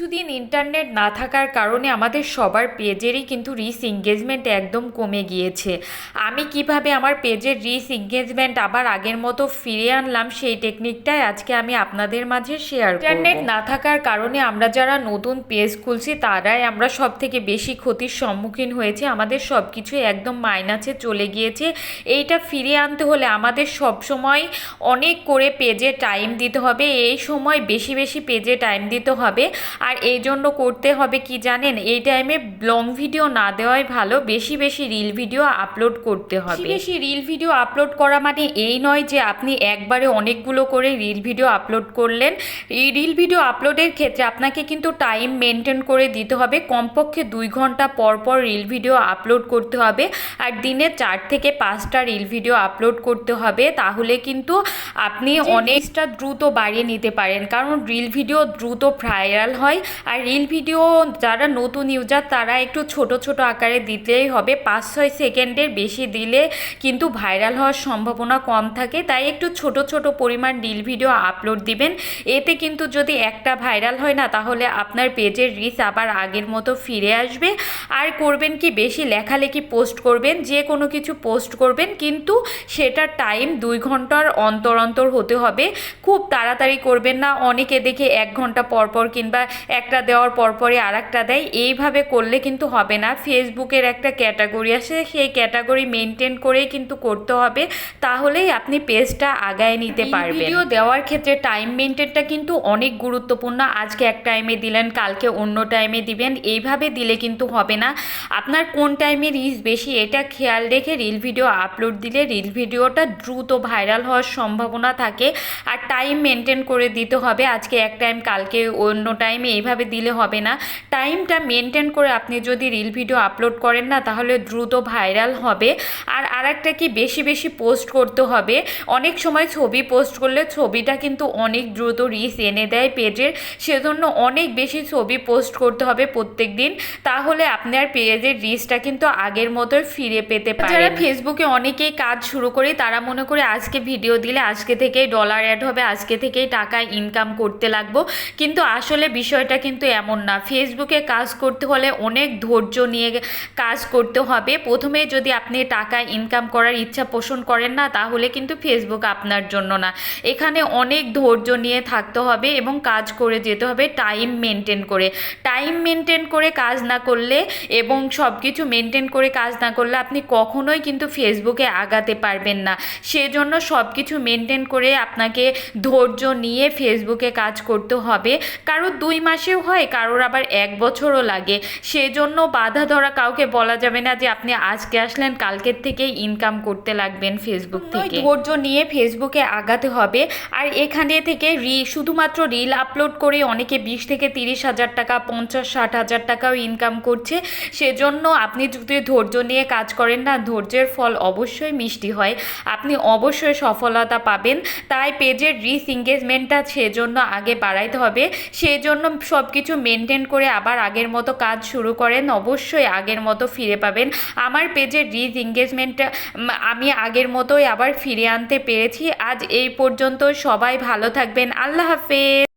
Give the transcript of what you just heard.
কিছুদিন ইন্টারনেট না থাকার কারণে আমাদের সবার পেজেরই কিন্তু রিস এঙ্গেজমেন্ট একদম কমে গিয়েছে। আমি কীভাবে আমার পেজের রিস এঙ্গেজমেন্ট আবার আগের মতো ফিরিয়ে আনলাম সেই টেকনিকটাই আজকে আমি আপনাদের মাঝে শেয়ার ইন্টারনেট না থাকার কারণে আমরা যারা নতুন পেজ খুলছি, তারাই আমরা সব থেকে বেশি ক্ষতির সম্মুখীন হয়েছে। আমাদের সব কিছু একদম মাইনাসে চলে গিয়েছে। এইটা ফিরে আনতে হলে আমাদের সব সময় অনেক করে পেজে টাইম দিতে হবে। এই সময় বেশি বেশি পেজে টাইম দিতে হবে। আর এই জন্য করতে হবে কি জানেন? এই টাইমে লং ভিডিও না দেওয়াই ভালো বেশি বেশি রিল ভিডিও আপলোড করতে হবে। বেশি রিল ভিডিও আপলোড করা মানে এই নয় যে আপনি একবারে অনেকগুলো করে রিল ভিডিও আপলোড করলেন। এই রিল ভিডিও আপলোডের ক্ষেত্রে আপনাকে কিন্তু টাইম মেনটেন করে দিতে হবে। কমপক্ষে দুই ঘণ্টা পর পর রিল ভিডিও আপলোড করতে হবে। আর দিনে চার থেকে পাঁচটা রিল ভিডিও আপলোড করতে হবে। তাহলে কিন্তু আপনি অনেকটা দ্রুত বাড়িয়ে নিতে পারেন। কারণ রিল ভিডিও দ্রুত ভাইরাল হয়। আর রিল ভিডিও যারা নতুন ইউজার তারা একটু ছোট ছোট আকারে দিতেই হবে। পাঁচ, ছয় সেকেন্ডের বেশি দিলে কিন্তু ভাইরাল হওয়ার সম্ভাবনা কম থাকে। তাই একটু ছোট ছোট পরিমাণ রিল ভিডিও আপলোড দিবেন। এতে কিন্তু যদি একটা ভাইরাল হয় না, তাহলে আপনার পেজের রিচ আবার আগের মতো ফিরে আসবে। আর করবেন কি, বেশি লেখালেখি পোস্ট করবেন, যে কোনো কিছু পোস্ট করবেন, কিন্তু সেটার টাইম দুই ঘণ্টার অন্তর অন্তর হতে হবে। খুব তাড়াতাড়ি করবেন না, অনেকে দেখে এক ঘণ্টা পর পর কিংবা একটা দেওয়ার পর পরে আর একটা দেয়। এইভাবে করলে কিন্তু হবে না। ফেসবুকের একটা ক্যাটাগরি আছে সেই ক্যাটাগরি মেনটেন করেই কিন্তু করতে হবে। তাহলেই আপনি পেজটা আগায় নিতে পারবেন। ভিডিও দেওয়ার ক্ষেত্রে টাইম মেনটেনটা কিন্তু অনেক গুরুত্বপূর্ণ। আজকে এক টাইমে দিলেন কালকে অন্য টাইমে দিবেন। এইভাবে দিলে কিন্তু হবে না। আপনার কোন টাইমে রিচ বেশি এটা খেয়াল রেখে রিল ভিডিও আপলোড দিলে রিল ভিডিওটা দ্রুত ভাইরাল হওয়ার সম্ভাবনা থাকে। আর টাইম মেনটেন করে দিতে হবে। আজকে এক টাইম কালকে অন্য টাইমে এইভাবে দিলে হবে না। টাইমটা মেনটেন করে আপনি যদি রিল ভিডিও আপলোড করেন না তাহলে দ্রুত ভাইরাল হবে। আর আরেকটা কি বেশি বেশি পোস্ট করতে হবে। অনেক সময় ছবি পোস্ট করলে ছবিটা কিন্তু অনেক দ্রুত রিচ এনে দেয় পেজের সেজন্য অনেক বেশি ছবি পোস্ট করতে হবে প্রত্যেক দিন তাহলে আপনার পেজের রিচটা কিন্তু আগের মতোই ফিরে পেতে পারে যারা ফেসবুকে অনেকেই কাজ শুরু করে তারা মনে করে আজকে ভিডিও দিলে আজকে থেকেই ডলার অ্যাড হবে আজকে থেকেই টাকা ইনকাম করতে লাগবো। কিন্তু আসলে বিষয়টা কিন্তু এমন না। ফেসবুকে কাজ করতে হলে অনেক ধৈর্য নিয়ে কাজ করতে হবে। প্রথমে যদি আপনি টাকা ইনকাম করার ইচ্ছা পোষণ করেন না, তাহলে কিন্তু ফেসবুক আপনার জন্য না। এখানে অনেক ধৈর্য নিয়ে থাকতে হবে এবং কাজ করে যেতে হবে টাইম মেনটেন করে। টাইম মেনটেন করে কাজ না করলে এবং সব কিছু মেনটেন করে কাজ না করলে আপনি কখনোই কিন্তু ফেসবুকে আগাতে পারবেন না। সেজন্য সব কিছু মেনটেন করে আপনাকে ধৈর্য নিয়ে ফেসবুকে কাজ করতে হবে। কারোর দুই মাসেও হয় কারোর আবার এক বছরও লাগে। সেজন্য বাধা ধরা কাউকে বলা যাবে না যে আপনি আজকে আসলেন কালকের থেকেই ইনকাম করতে লাগবেন ফেসবুক থেকে। ধৈর্য নিয়ে ফেসবুকে আগাতে হবে। আর এখানে থেকে রি শুধুমাত্র রিল আপলোড করে অনেকে বিশ থেকে তিরিশ হাজার টাকা পঞ্চাশ ষাট হাজার টাকাও ইনকাম করছে। সেজন্য আপনি যদি ধৈর্য নিয়ে কাজ করেন না ধৈর্যের ফল অবশ্যই মিষ্টি হয়। আপনি অবশ্যই সফলতা পাবেন। তাই পেজের রিস এঙ্গেজমেন্টটা সেজন্য আগে বাড়াইতে হবে। সেই জন্য সব কিছু মেনটেন করে আবার আগের মতো কাজ শুরু করেন। অবশ্যই আগের মতো ফিরে পাবেন। আমার পেজের রিজ এঙ্গেজমেন্টটা আমি আগের মতোই আবার ফিরে আনতে পেরেছি। আজ এই পর্যন্ত সবাই ভালো থাকবেন। আল্লাহ হাফেজ।